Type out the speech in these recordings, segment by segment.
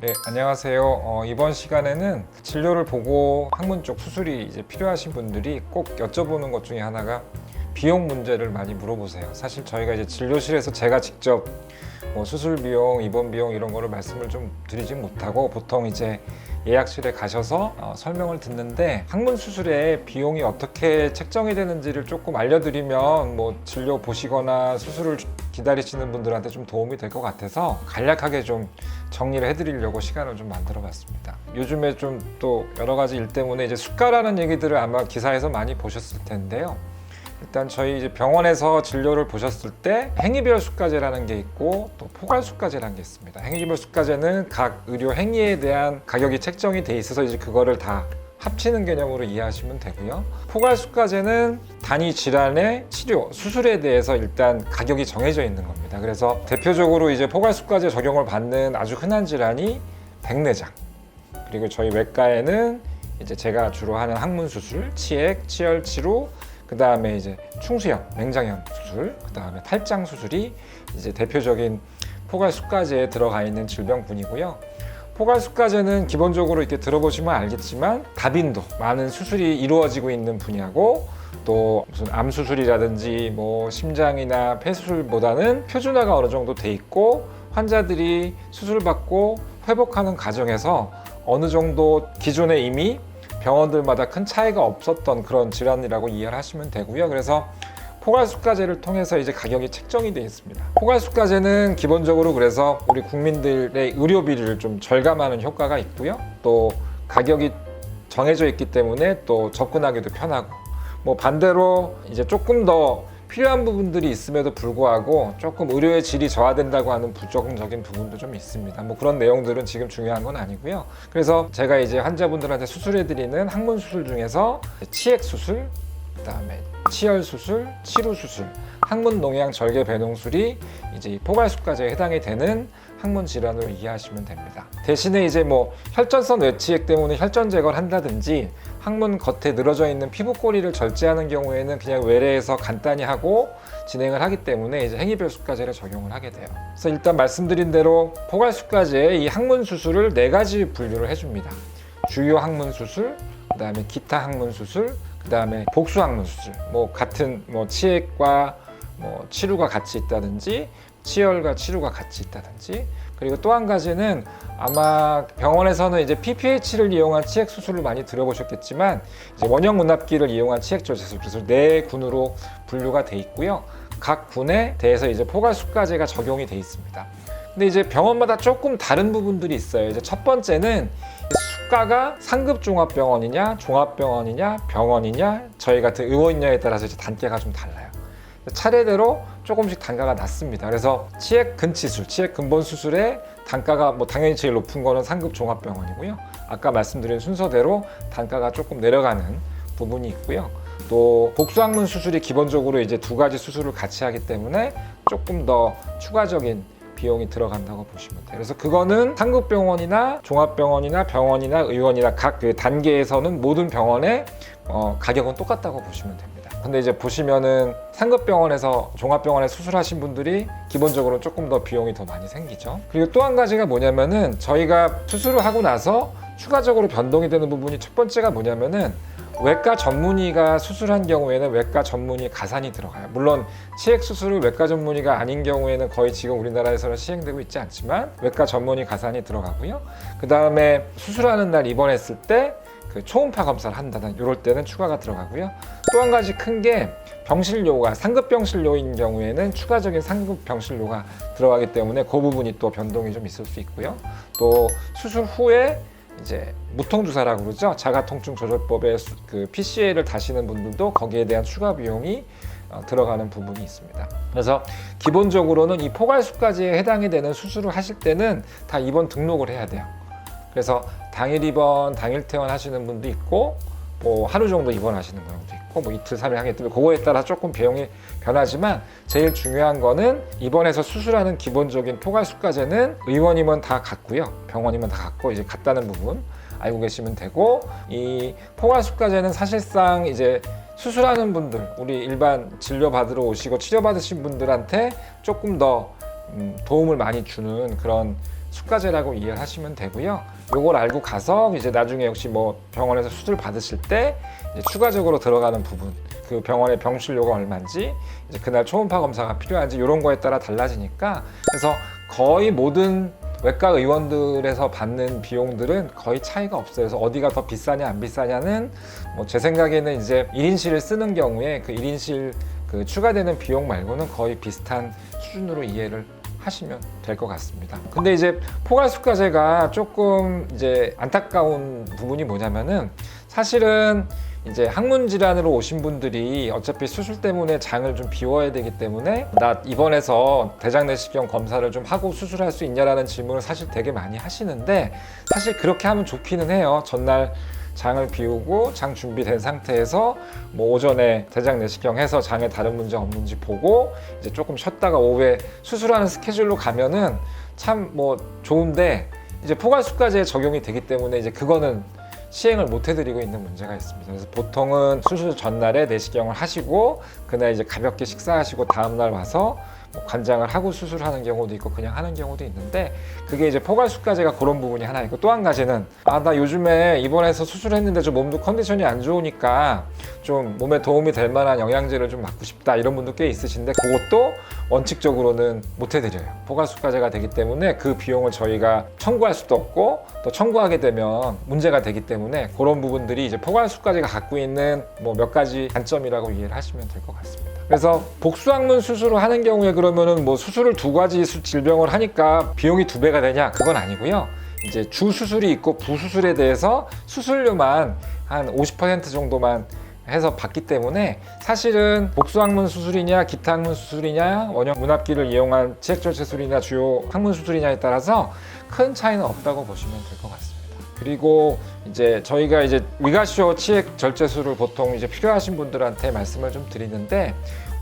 네, 안녕하세요. 어, 이번 시간에는 진료를 보고 항문 쪽 수술이 이제 필요하신 분들이 꼭 여쭤보는 것 중에 하나가 비용 문제를 많이 물어보세요. 사실 저희가 이제 진료실에서 제가 직접 뭐 수술 비용, 입원 비용 이런 거를 말씀을 좀 드리진 못하고 보통 이제 예약실에 가셔서 어, 설명을 듣는데 항문 수술의 비용이 어떻게 책정이 되는지를 조금 알려드리면 뭐 진료 보시거나 수술을 기다리시는 분들한테 좀 도움이 될 것 같아서 간략하게 좀 정리를 해드리려고 시간을 좀 만들어 봤습니다. 요즘에 좀 또 여러 가지 일 때문에 이제 수가라는 얘기들을 아마 기사에서 많이 보셨을 텐데요. 일단 저희 이제 병원에서 진료를 보셨을 때 행위별 수가제라는 게 있고 또 포괄 수가제라는 게 있습니다. 행위별 수가제는 각 의료 행위에 대한 가격이 책정이 돼 있어서 이제 그거를 다 합치는 개념으로 이해하시면 되고요. 포괄 수가제는 단위 질환의 치료, 수술에 대해서 일단 가격이 정해져 있는 겁니다. 그래서 대표적으로 이제 포괄 수가제 적용을 받는 아주 흔한 질환이 백내장. 그리고 저희 외과에는 이제 제가 주로 하는 항문 수술, 치액, 치열 치료, 그 다음에 이제 충수염, 맹장염 수술, 그 다음에 탈장 수술이 이제 대표적인 포괄 수가제에 들어가 있는 질병군이고요. 포괄 수가제는 기본적으로 이렇게 들어보시면 알겠지만 다빈도 많은 수술이 이루어지고 있는 분야고 또 무슨 암 수술이라든지 뭐 심장이나 폐 수술보다는 표준화가 어느 정도 돼 있고 환자들이 수술 받고 회복하는 과정에서 어느 정도 기존에 이미 병원들마다 큰 차이가 없었던 그런 질환이라고 이해를 하시면 되고요. 그래서 포괄수가제를 통해서 이제 가격이 책정이 되어 있습니다. 포괄수가제는 기본적으로 그래서 우리 국민들의 의료비를 좀 절감하는 효과가 있고요. 또 가격이 정해져 있기 때문에 또 접근하기도 편하고 뭐 반대로 이제 조금 더 필요한 부분들이 있음에도 불구하고 조금 의료의 질이 저하된다고 하는 부정적인 부분도 좀 있습니다. 뭐 그런 내용들은 지금 중요한 건 아니고요. 그래서 제가 이제 환자분들한테 수술해드리는 항문 수술 중에서 치액 수술, 그다음에 치열 수술, 치루 수술, 항문 농양 절개 배농술이 이제 이 포괄수까지에 해당이 되는 항문 질환으로 이해하시면 됩니다. 대신에 이제 뭐 혈전선 외치액 때문에 혈전 제거를 한다든지 항문 겉에 늘어져 있는 피부 꼬리를 절제하는 경우에는 그냥 외래에서 간단히 하고 진행을 하기 때문에 이제 행위별 수가제를 적용을 하게 돼요. 그래서 일단 말씀드린 대로 포괄수가제의 이 항문 수술을 네 가지 분류를 해줍니다. 주요 항문 수술, 그 다음에 기타 항문 수술, 그 다음에 복수 항문 수술. 뭐 같은 뭐 치액과 뭐 치루가 같이 있다든지 치열과 치루가 같이 있다든지 그리고 또 한 가지는 아마 병원에서는 이제 PPH를 이용한 치액 수술을 많이 들어보셨겠지만 이제 원형 문합기를 이용한 치액 조제 수술 네 군으로 분류가 돼 있고요. 각 군에 대해서 이제 포괄수가제가 적용이 돼 있습니다. 근데 이제 병원마다 조금 다른 부분들이 있어요. 이제 첫 번째는 수가가 상급 종합병원이냐, 종합병원이냐, 병원이냐, 저희 같은 의원이냐에 따라서 이제 단계가 좀 달라요. 차례대로 조금씩 단가가 낮습니다. 그래서 치액 근치술, 치액 근본 수술의 단가가 뭐 당연히 제일 높은 거는 상급 종합병원이고요. 아까 말씀드린 순서대로 단가가 조금 내려가는 부분이 있고요. 또 복수학문 수술이 기본적으로 이제 두 가지 수술을 같이 하기 때문에 조금 더 추가적인 비용이 들어간다고 보시면 돼요. 그래서 그거는 상급병원이나 종합병원이나 병원이나 의원이나 각 그 단계에서는 모든 병원의 어, 가격은 똑같다고 보시면 됩니다. 근데 이제 보시면은 상급병원에서 종합병원에 수술하신 분들이 기본적으로 조금 더 비용이 더 많이 생기죠. 그리고 또 한 가지가 뭐냐면은 저희가 수술을 하고 나서 추가적으로 변동이 되는 부분이 첫 번째가 뭐냐면은 외과 전문의가 수술한 경우에는 외과 전문의 가산이 들어가요. 물론 치액 수술을 외과 전문의가 아닌 경우에는 거의 지금 우리나라에서는 시행되고 있지 않지만 외과 전문의 가산이 들어가고요. 그 다음에 수술하는 날 입원했을 때 그 초음파 검사를 한다든 이럴 때는 추가가 들어가고요. 또 한 가지 큰 게 병실료가 상급 병실료인 경우에는 추가적인 상급 병실료가 들어가기 때문에 그 부분이 또 변동이 좀 있을 수 있고요. 또 수술 후에 이제 무통 주사라고 그러죠. 자가 통증 조절법의 수- 그 PCA를 다시는 분들도 거기에 대한 추가 비용이 어, 들어가는 부분이 있습니다. 그래서 기본적으로는 이 포괄수까지에 해당이 되는 수술을 하실 때는 다 입원 등록을 해야 돼요. 그래서 당일 입원, 당일 퇴원 하시는 분도 있고 뭐 하루 정도 입원하시는 경우도 있고 뭐 이틀, 삼일 하기 때문에 그거에 따라 조금 비용이 변하지만 제일 중요한 거는 입원해서 수술하는 기본적인 포괄수까지는 의원이면 다 같고요. 병원이면 다 같고 이제 같다는 부분. 알고 계시면 되고 이 포괄수가제는 사실상 이제 수술하는 분들 우리 일반 진료 받으러 오시고 치료 받으신 분들한테 조금 더 음, 도움을 많이 주는 그런 수가제라고 이해를 하시면 되고요. 요걸 알고 가서 이제 나중에 역시 뭐 병원에서 수술 받으실 때 추가적으로 들어가는 부분 그 병원의 병실료가 얼마인지 이제 그날 초음파 검사가 필요한지 이런 거에 따라 달라지니까 그래서 거의 모든 외과 의원들에서 받는 비용들은 거의 차이가 없어요. 그래서 어디가 더 비싸냐 안 비싸냐는 뭐 제 생각에는 이제 1인실을 쓰는 경우에 그 1인실 그 추가되는 비용 말고는 거의 비슷한 수준으로 이해를 하시면 될 것 같습니다. 근데 이제 포괄수가제가 조금 이제 안타까운 부분이 뭐냐면은 사실은 이제 항문 질환으로 오신 분들이 어차피 수술 때문에 장을 좀 비워야 되기 때문에 나 입원해서 대장 내시경 검사를 좀 하고 수술할 수 있냐라는 질문을 사실 되게 많이 하시는데 사실 그렇게 하면 좋기는 해요. 전날 장을 비우고 장 준비된 상태에서 뭐 오전에 대장 내시경 해서 장에 다른 문제 없는지 보고 이제 조금 쉬었다가 오후에 수술하는 스케줄로 가면은 참 뭐 좋은데 이제 포괄수까지 적용이 되기 때문에 이제 그거는 시행을 못 해드리고 있는 문제가 있습니다. 그래서 보통은 수술 전날에 내시경을 하시고 그날 이제 가볍게 식사하시고 다음날 와서 뭐 관장을 하고 수술하는 경우도 있고 그냥 하는 경우도 있는데 그게 이제 포괄수가제가 그런 부분이 하나 있고 또 한 가지는 아 나 요즘에 입원해서 수술했는데 좀 몸도 컨디션이 안 좋으니까 좀 몸에 도움이 될 만한 영양제를 좀 맞고 싶다 이런 분도 꽤 있으신데 그것도 원칙적으로는 못 해드려요 포괄수가제가 되기 때문에 그 비용을 저희가 청구할 수도 없고 또 청구하게 되면 문제가 되기 때문에 그런 부분들이 이제 포괄수가제가 갖고 있는 뭐 몇 가지 단점이라고 이해를 하시면 될 것 같습니다. 그래서 복수학문 수술을 하는 경우에 그러면은 뭐 수술을 두 가지 수- 질병을 하니까 비용이 두 배가 되냐 그건 아니고요. 이제 주 수술이 있고 부수술에 대해서 수술료만 한 50% 정도만 해서 받기 때문에 사실은 복수학문 수술이냐 기타 학문 수술이냐 원형 문합기를 이용한 치액절제술이나 주요 학문 수술이냐에 따라서 큰 차이는 없다고 보시면 될 것 같습니다. 그리고 이제 저희가 이제 위가쇼 치액 절제술을 보통 이제 필요하신 분들한테 말씀을 좀 드리는데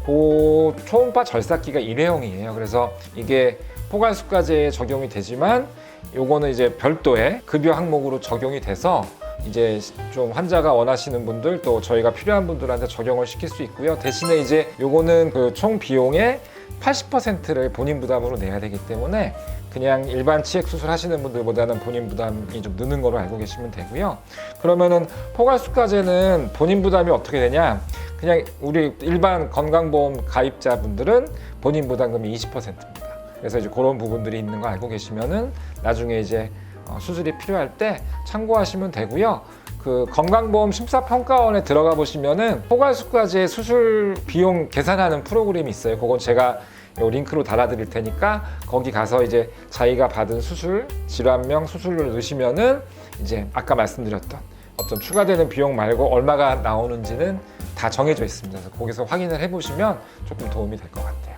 그 초음파 절삭기가 일회용이에요. 그래서 이게 포괄수가제에 적용이 되지만 요거는 이제 별도의 급여 항목으로 적용이 돼서 이제 좀 환자가 원하시는 분들 또 저희가 필요한 분들한테 적용을 시킬 수 있고요. 대신에 이제 요거는 그 총 비용의 80%를 본인 부담으로 내야 되기 때문에 그냥 일반 치액 수술 하시는 분들보다는 본인 부담이 좀 느는 거로 알고 계시면 되고요. 그러면은 포괄수가제는 본인 부담이 어떻게 되냐? 그냥 우리 일반 건강보험 가입자분들은 본인 부담금이 20%입니다. 그래서 이제 그런 부분들이 있는 거 알고 계시면은 나중에 이제 어, 수술이 필요할 때 참고하시면 되고요. 그 건강보험 심사평가원에 들어가 보시면은 포괄수까지의 수술 비용 계산하는 프로그램이 있어요. 그건 제가 요 링크로 달아드릴 테니까 거기 가서 이제 자기가 받은 수술 질환명 수술료를 넣으시면은 이제 아까 말씀드렸던 어떤 추가되는 비용 말고 얼마가 나오는지는 다 정해져 있습니다. 그래서 거기서 확인을 해보시면 조금 도움이 될 것 같아요.